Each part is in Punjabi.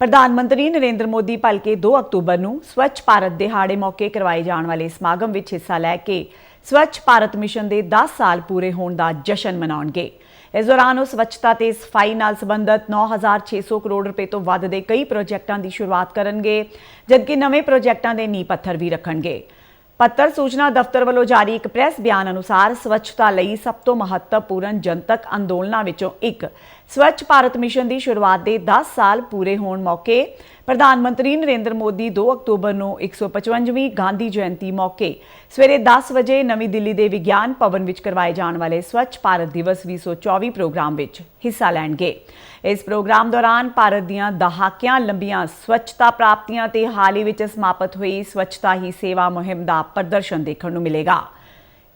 ਪ੍ਰਧਾਨ ਮੰਤਰੀ ਨਰਿੰਦਰ ਮੋਦੀ ਭਲਕੇ 2 ਅਕਤੂਬਰ ਨੂੰ ਸਵੱਛ ਭਾਰਤ ਦਿਹਾੜੇ ਮੌਕੇ ਕਰਵਾਏ ਜਾਣ ਵਾਲੇ ਸਮਾਗਮ ਵਿੱਚ ਹਿੱਸਾ ਲੈ ਕੇ ਸਵੱਛ ਭਾਰਤ ਮਿਸ਼ਨ ਦੇ 10 ਸਾਲ ਪੂਰੇ ਹੋਣ ਦਾ ਜਸ਼ਨ ਮਨਾਉਣਗੇ। ਇਸ ਦੌਰਾਨ ਉਹ ਸਵੱਛਤਾ ਤੇ ਸਫ਼ਾਈ ਨਾਲ ਸੰਬੰਧਿਤ 9600 ਕਰੋੜ ਰੁਪਏ ਤੋਂ ਵੱਧ ਦੇ ਕਈ ਪ੍ਰੋਜੈਕਟਾਂ ਦੀ ਸ਼ੁਰੂਆਤ ਕਰਨਗੇ, ਜਦਕਿ ਨਵੇਂ ਪ੍ਰੋਜੈਕਟਾਂ ਦੇ ਨੀਂਹ ਪੱਥਰ ਵੀ ਰੱਖਣਗੇ। ਪੱਤਰ ਸੂਚਨਾ ਦਫ਼ਤਰ ਵੱਲੋਂ ਜਾਰੀ ਇੱਕ ਪ੍ਰੈਸ ਬਿਆਨ ਅਨੁਸਾਰ ਸਵੱਛਤਾ ਲਈ ਸਭ ਤੋਂ ਮਹੱਤਵਪੂਰਨ ਜਨਤਕ ਅੰਦੋਲਨਾਂ ਵਿੱਚੋਂ ਇੱਕ। ਸਵੱਛ ਭਾਰਤ ਮਿਸ਼ਨ ਦੀ ਸ਼ੁਰੂਆਤ ਦੇ 10 ਸਾਲ ਪੂਰੇ ਹੋਣ ਮੌਕੇ ਪ੍ਰਧਾਨ ਮੰਤਰੀ ਨਰਿੰਦਰ ਮੋਦੀ 2 ਅਕਤੂਬਰ ਨੂੰ 155ਵੀਂ ਗਾਂਧੀ ਜਯੰਤੀ ਮੌਕੇ ਸਵੇਰੇ 10 ਵਜੇ ਨਵੀਂ ਦਿੱਲੀ ਦੇ ਵਿਗਿਆਨ ਭਵਨ ਵਿੱਚ ਕਰਵਾਏ ਜਾਣ ਵਾਲੇ ਸਵੱਛ ਭਾਰਤ ਦਿਵਸ 2024 ਪ੍ਰੋਗਰਾਮ ਵਿੱਚ ਹਿੱਸਾ ਲੈਣਗੇ। ਇਸ ਪ੍ਰੋਗਰਾਮ ਦੌਰਾਨ ਭਾਰਤ ਦੀਆਂ ਦਹਾਕਿਆਂ ਲੰਬੀਆਂ ਸਵੱਛਤਾ ਪ੍ਰਾਪਤੀਆਂ ਤੇ ਹਾਲ ਹੀ ਵਿੱਚ ਸਮਾਪਤ ਹੋਈ ਸਵੱਛਤਾ ਹੀ ਸੇਵਾ ਮੁਹਿੰਮ ਦਾ ਪ੍ਰਦਰਸ਼ਨ ਦੇਖਣ ਨੂੰ ਮਿਲੇਗਾ।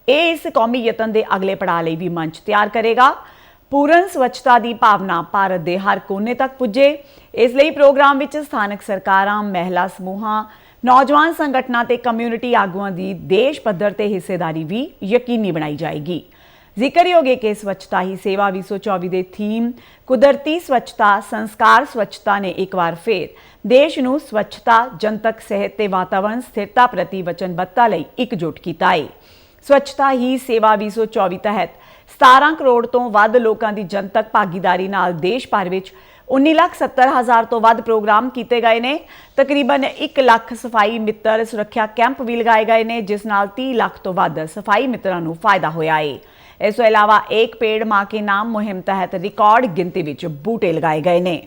ਇਹ ਇਸ ਕੌਮੀ ਯਤਨ ਦੇ ਅਗਲੇ ਪੜਾਅ ਲਈ ਵੀ ਮੰਚ ਤਿਆਰ ਕਰੇਗਾ। ਪੂਰਨ ਸਵੱਛਤਾ ਦੀ ਭਾਵਨਾ ਭਾਰਤ ਦੇ ਹਰ ਕੋਨੇ ਤੱਕ ਪੁੱਜੇ। ਇਸ ਲਈ ਪ੍ਰੋਗਰਾਮ ਵਿੱਚ ਸਥਾਨਕ ਸਰਕਾਰਾਂ, ਮਹਿਲਾ ਸਮੂਹਾਂ, ਨੌਜਵਾਨ ਸੰਗਠਨਾਂ ਤੇ ਕਮਿਊਨਿਟੀ ਆਗੂਆਂ ਦੀ ਦੇਸ਼ ਪੱਧਰ ਤੇ ਹਿੱਸੇਦਾਰੀ ਵੀ ਯਕੀਨੀ ਬਣਾਈ ਜਾਏਗੀ। ਜ਼ਿਕਰਯੋਗ ਹੈ ਕਿ ਸਵੱਛਤਾ ਹੀ ਸੇਵਾ 2024 ਦੇ ਥੀਮ ਕੁਦਰਤੀ ਸਵੱਛਤਾ, ਸੰਸਕਾਰ ਸਵੱਛਤਾ ਨੇ ਇੱਕ ਵਾਰ ਫੇਰ ਦੇਸ਼ ਨੂੰ ਸਵੱਛਤਾ, ਜਨਤਕ ਸਿਹਤ ਤੇ ਵਾਤਾਵਰਣ ਸਥਿਰਤਾ ਪ੍ਰਤੀ ਵਚਨਬੱਧਤਾ ਲਈ ਇਕਜੁੱਟ ਕੀਤਾ ਹੈ ਸਵੱਛਤਾ ਹੀ ਸੇਵਾ 2024 ਤਹਿਤ 17 ਕਰੋੜ ਤੋਂ ਵੱਧ ਲੋਕਾਂ ਦੀ ਜਨਤਕ ਭਾਗੀਦਾਰੀ ਨਾਲ ਦੇਸ਼ ਭਰ ਵਿੱਚ 19,70,000 ਤੋਂ ਵੱਧ ਪ੍ਰੋਗਰਾਮ ਕੀਤੇ ਗਏ ਨੇ। ਤਕਰੀਬਨ 1 ਲੱਖ ਸਫ਼ਾਈ ਮਿੱਤਰ ਸੁਰੱਖਿਆ ਕੈਂਪ ਵੀ ਲਗਾਏ ਗਏ ਨੇ ਜਿਸ ਨਾਲ 30 ਲੱਖ ਤੋਂ ਵੱਧ ਸਫ਼ਾਈ ਮਿੱਤਰਾਂ ਨੂੰ ਫਾਇਦਾ ਹੋਇਆ ਏ। ਇਸ ਤੋਂ ਇਲਾਵਾ ਇੱਕ ਪੇੜ ਮਾਂ ਕੇ ਨਾਮ ਮੁਹਿੰਮ ਤਹਿਤ ਰਿਕਾਰਡ ਗਿਣਤੀ ਵਿੱਚ ਬੂਟੇ ਲਗਾਏ ਗਏ ਨੇ।